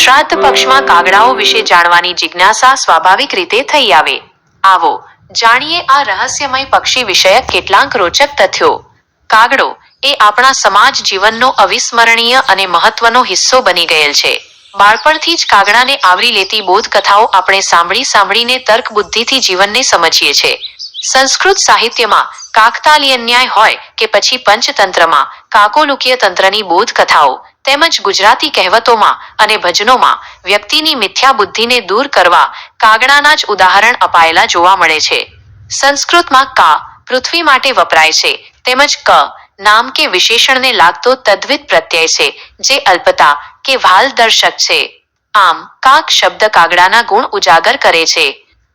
શ્રાદ્ધ પક્ષમાં કાગડાઓ વિશે જાણવાની જિજ્ઞાસા સ્વાભાવિક રીતે થઈ આવે. આવો જાણીએ આ રહસ્યમય પક્ષી વિષયક કેટલાક રોચક તથ્યો. કાગડો એ આપણા સમાજ જીવનનો અવિસ્મરણીય અને મહત્વનો હિસ્સો બની ગયેલ છે. બાળપણથી જ કાગડાને આવરી લેતી બોધકથાઓ આપણે સાંભળી સાંભળીને તર્ક બુદ્ધિથી જીવનને સમજીએ છીએ સંસ્કૃત સાહિત્યમાં કાકતાલીય ન્યાય હોય કે પછી પંચતંત્રમાં કાકોલુકીય તંત્રની બોધકથાઓ તેમજ ગુજરાતી કહેવતોમાં અને ભજનોમાં વ્યક્તિની મિથ્યા બુદ્ધિને દૂર કરવા કાગડાના જ ઉદાહરણ અપાયેલા જોવા મળે છે. સંસ્કૃતમાં કા પૃથ્વી માટે વપરાય છે, તેમજ ક નામ કે વિશેષણને લાગતો તદ્વિત પ્રત્યય છે, જે અલ્પતા કે વાલ દર્શક છે. આમ, કાક શબ્દ કાગડાના ગુણ ઉજાગર કરે છે.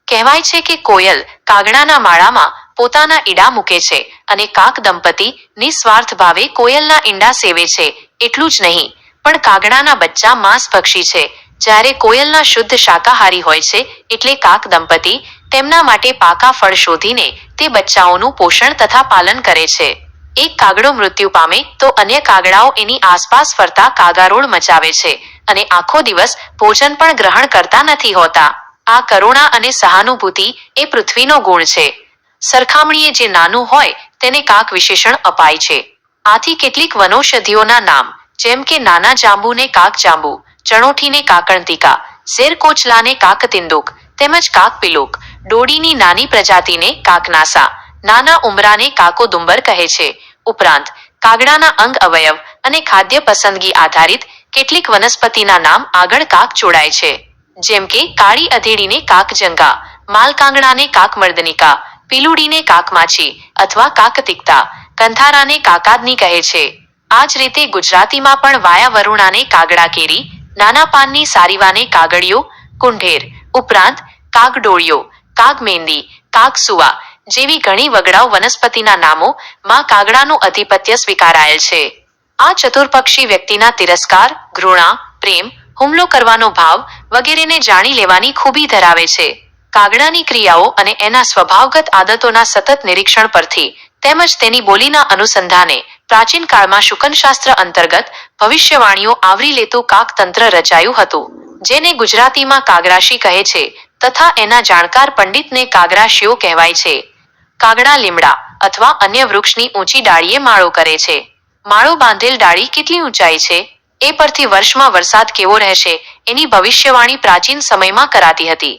કહેવાય છે કે કોયલ કાગડાના માળામાં પોતાના ઈડા મૂકે છે અને કાક દંપતી નિસ્વાર્થ ભાવે કોયલના ઈંડા સેવે છે, એટલું જ નહીં. પણ કાગડાના બચ્ચા માંસ ભક્ષી છે. જ્યારે કોયલના શુદ્ધ શાકાહારી હોય છે, એટલે કાક દંપતી તેમના માટે પાકા ફળ શોધીને તે બચ્ચાઓનું પોષણ તથા પાલન કરે છે. એક કાગડો મૃત્યુ પામે તો અન્ય કાગડાઓ એની આસપાસ ફરતા કાગારોળ મચાવે છે અને આખો દિવસ ભોજન પણ ગ્રહણ કરતા નથી હોતા. આ કરુણા અને સહાનુભૂતિ એ પૃથ્વીનો ગુણ છે. સરખામણીએ જે નાનું હોય તેને કાક વિશેષણ અપાય છે. આથી કેટલીક વનૌષધિઓના નામ, જેમ કે નાના જાંબુને કાક જાંબુ, ચણોઠીને કાકણતિકા શેરકોચલાને કાકતિંદુક, તેમજ કાક પિલુક ડોડીની નાની પ્રજાતિને કાકનાસા, નાના ઉમરાને કાકો દુંબર કહે છે. ઉપરાંત, કાગડાના અંગ અવયવ અને ખાદ્ય પસંદગી આધારિત કેટલીક વનસ્પતિના નામ આગળ કાક જોડાય છે. જેમ કે, કાળી અધેડીને કાકજંગા માલકાંગડાને કાકમર્દનિકા પીલુડીને કાકમાછી અથવા કાકતિકતા કંથારાને કાકાદની કહે છે. આ જ રીતે ગુજરાતીમાં પણ વાયા વરુણાને કાગડા કેરી, નાના પાનની સારીવાને કાગડિયો, કુંઢેર, ઉપરાંત કાગડોળિયો કાગમેંદી કાગસુવા જેવી ઘણી વગડાઉ વનસ્પતિના નામો માં કાગડાનું અધિપત્ય સ્વીકારાયેલ છે. આ ચતુર્પક્ષી વ્યક્તિના તિરસ્કાર, ઘૃણા, પ્રેમ, હુમલો કરવાનો ભાવ વગેરેને જાણી લેવાની ખૂબી ધરાવે છે. કાગડાની ક્રિયાઓ અને એના સ્વભાવગત આદતોના સતત નિરીક્ષણ પરથી તેમજ તેની બોલીના અનુસંધાને પ્રાચીન કાળમાં શુકનશાસ્ત્ર અંતર્ગત ભવિષ્યવાણીઓ આવરી લેતું કાકતંત્ર રચાયું હતું, જેને ગુજરાતીમાં કાગરાશી કહે છે તથા એના જાણકાર પંડિતને કાગરાશીઓ કહેવાય છે. કાગડા લીમડા અથવા અન્ય વૃક્ષની ઊંચી ડાળીએ માળો કરે છે. માળો બાંધેલ ડાળી કેટલી ઊંચાઈ છે? એ પરથી વર્ષમાં વરસાદ કેવો રહેશે? એની ભવિષ્યવાણી પ્રાચીન સમયમાં કરાતી હતી.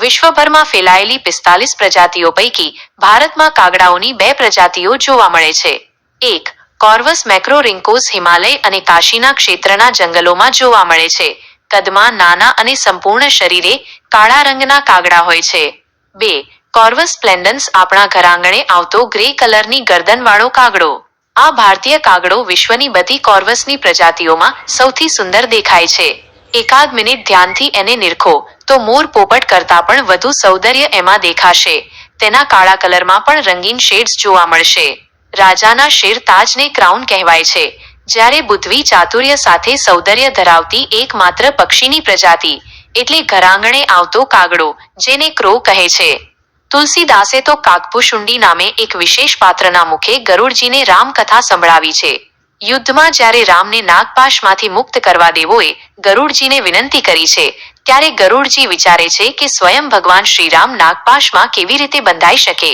વિશ્વભરમાં ફેલાયેલી પિસ્તાલીસ પ્રજાતિઓ પૈકી ભારતમાં કાગડાઓની બે પ્રજાતિઓ જોવા મળે છે. એક, કોર્વસ મેક્રોરિન્કોસ હિમાલય અને કાશીના ક્ષેત્રના જંગલોમાં જોવા મળે છે. કદમાં નાના અને સંપૂર્ણ શરીરે કાળા રંગના કાગડા હોય છે. બે, કોર્વસ પ્લેન્ડન્સ આપણા ઘરાંગણે આવતો ગ્રે કલરની ગરદનવાળો કાગડો. આ ભારતીય કાગડો વિશ્વની બધી કોર્વસની પ્રજાતિઓમાં સૌથી સુંદર દેખાય છે. એકાદ મિનિટ ધ્યાનથી એને નિરખો. તો મોર પોપટ કરતાં પણ વધુ સૌંદર્ય એમાં દેખાશે. તેના કાળા કલરમાં પણ રંગીન શેડ્સ જોવા મળશે. રાજાના શેર તાજને ક્રાઉન કહેવાય છે. જ્યારે બુદ્ધવી ચાતુર્ય સાથે સૌંદર્ય ધરાવતી એકમાત્ર પક્ષીની પ્રજાતિ, એટલે ઘરાંગણે આવતો કાગડો, જેને ક્રો કહે છે. તુલસીદાસે તો કાકપુશુંડી નામે એક વિશેષ પાત્રના મુખે ગરુડજીને રામકથા સંભળાવી છે. યુદ્ધમાં જ્યારે રામને નાગપાશમાંથી મુક્ત કરવા દેવોએ ગરુડજીને વિનંતી કરી છે ત્યારે ગરુડજી વિચારે છે કે સ્વયં ભગવાન શ્રીરામ નાગપાશમાં કેવી રીતે બંધાઈ શકે?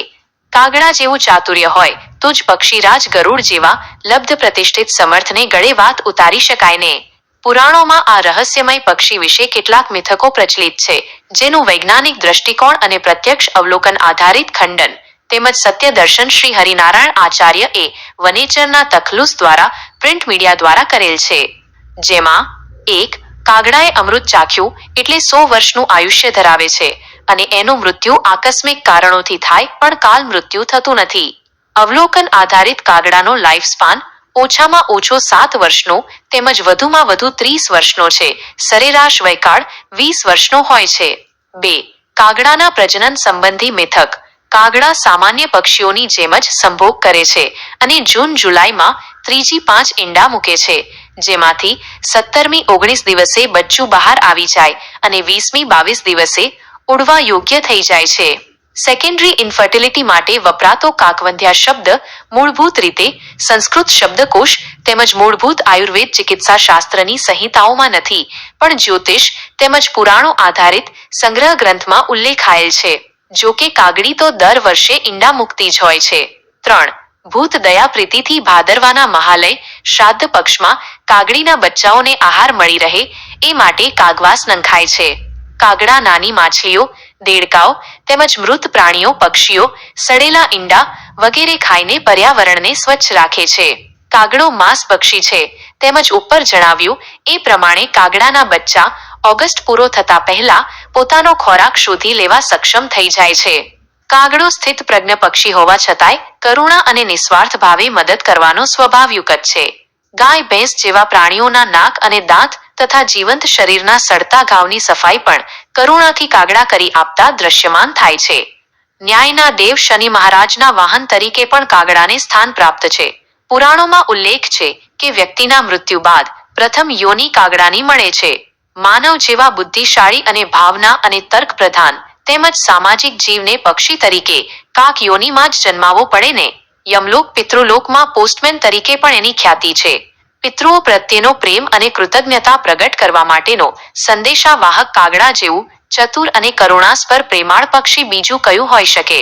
કાગડા જેવું ચાતુર્ય હોય તો જ પક્ષીરાજ ગરુડ જેવા લબ્ધ પ્રતિષ્ઠિત સમર્થને ગળે વાત ઉતારી શકાય ને. પુરાણોમાં આ રહસ્યમય પક્ષી વિશે કેટલાક મિથકો પ્રચલિત છે, જેનું વૈજ્ઞાનિક દ્રષ્ટિકોણ અને પ્રત્યક્ષ અવલોકન આધારિત ખંડન. તેમજ સત્ય દર્શન શ્રી હરિનારાયણ આચાર્ય એ વનેચરના તખલુસ દ્વારા પ્રિન્ટ મીડિયા દ્વારા કરેલ છે. જેમાં એક કાગડાએ અમૃત ચાખ્યું એટલે સો વર્ષનું આયુષ્ય ધરાવે છે અને એનું મૃત્યુ આકસ્મિક કારણોથી થાય પણ કાલ મૃત્યુ થતું નથી. અવલોકન આધારિત કાગડાનો લાઈફ સ્પાન ઓછામાં ઓછો સાત વર્ષનો તેમજ વધુમાં વધુ ત્રીસ વર્ષનો છે. સરેરાશ વયકાળ વીસ વર્ષનો હોય છે. બે. કાગડાના પ્રજનન સંબંધી મિથક. કાગડા સામાન્ય પક્ષીઓની જેમ જ સંભોગ કરે છે અને જૂન જુલાઈમાં ત્રીજી પાંચ ઈંડા મૂકે છે. જેમાંથી સત્તરમી ઓગણીસ દિવસે બચ્ચું બહાર આવી જાય અને વીસમી બાવીસ દિવસે ઉડવા યોગ્ય થઈ જાય છે. સેકન્ડરી ઇન્ફર્ટિલિટી માટે વપરાતો કાકવંધ્યા શબ્દ મૂળભૂત રીતે સંસ્કૃત શબ્દકોશ તેમજ મૂળભૂત આયુર્વેદ ચિકિત્સા શાસ્ત્રની સંહિતાઓમાં નથી, પણ જ્યોતિષ તેમજ પુરાણો આધારિત સંગ્રહ ગ્રંથમાં ઉલ્લેખાયેલ છે જો કે કાગડી તો દર વર્ષે ઈંડા મુક્તિ જ હોય છે. ત્રણ ભૂત દયા પ્રીતિથી ભાદરવાના મહાલય, શ્રાદ્ધ પક્ષમાં કાગડીના બચ્ચાઓને આહાર મળી રહે એ માટે કાગવાસ નંખાય છે. કાગડા નાની માછલીઓ, દેડકાઓ તેમજ મૃત પ્રાણીઓ, પક્ષીઓ, સડેલા ઈંડા વગેરે ખાઈને પર્યાવરણને સ્વચ્છ રાખે છે. કાગડો માંસ પક્ષી છે તેમજ ઉપર જણાવ્યું એ પ્રમાણે કાગડાના બચ્ચા ઓગસ્ટ પૂરો થતા પહેલા પોતાનો ખોરાક શોધી લેવા સક્ષમ થઈ જાય છે. કાગડો સ્થિત પ્રજ્ઞ પક્ષી હોવા છતાંય કરુણા અને નિસ્વાર્થ ભાવે મદદ કરવાનો સ્વભાવયુક્ત છે. ગાય, ભેંસ જેવા પ્રાણીઓના નાક અને દાંત તથા જીવંત શરીરના સડતા ઘાવની સફાઈ પણ કરુણાથી કાગડા કરી આપતા દ્રશ્યમાન થાય છે. ન્યાયના દેવ શનિ મહારાજના વાહન તરીકે પણ કાગડાને સ્થાન પ્રાપ્ત છે. પુરાણોમાં ઉલ્લેખ છે કે વ્યક્તિના મૃત્યુ બાદ પ્રથમ યોની કાગડાની મળે છે. માનવ જેવા બુદ્ધિશાળી અને ભાવના અને તર્ક પ્રધાન તેમજ સામાજિક જીવને પક્ષી તરીકે કાક યોનીમાં જ જન્માવો પડે ને. યમલોક પિતૃલોકમાં પોસ્ટમેન તરીકે પણ એની ખ્યાતિ છે. પિતૃઓ પ્રત્યેનો પ્રેમ અને કૃતજ્ઞતા પ્રગટ કરવા માટેનો સંદેશાવાહક કાગડા જેવું ચતુર અને કરુણાસ્પર પ્રેમાળ પક્ષી બીજું કયું હોઈ શકે?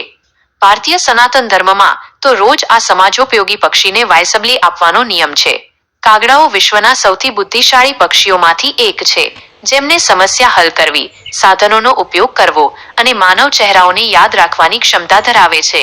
ભારતીય સનાતન ધર્મમાં તો રોજ આ સમાજોપયોગી પક્ષીને વાયસબલી આપવાનો નિયમ છે. કાગડાઓ વિશ્વના સૌથી બુદ્ધિશાળી પક્ષીઓમાંથી એક છે. જેમને સમસ્યા હલ કરવી, સાધનોનો ઉપયોગ કરવો અને માનવ ચહેરાઓને યાદ રાખવાની ક્ષમતા ધરાવે છે.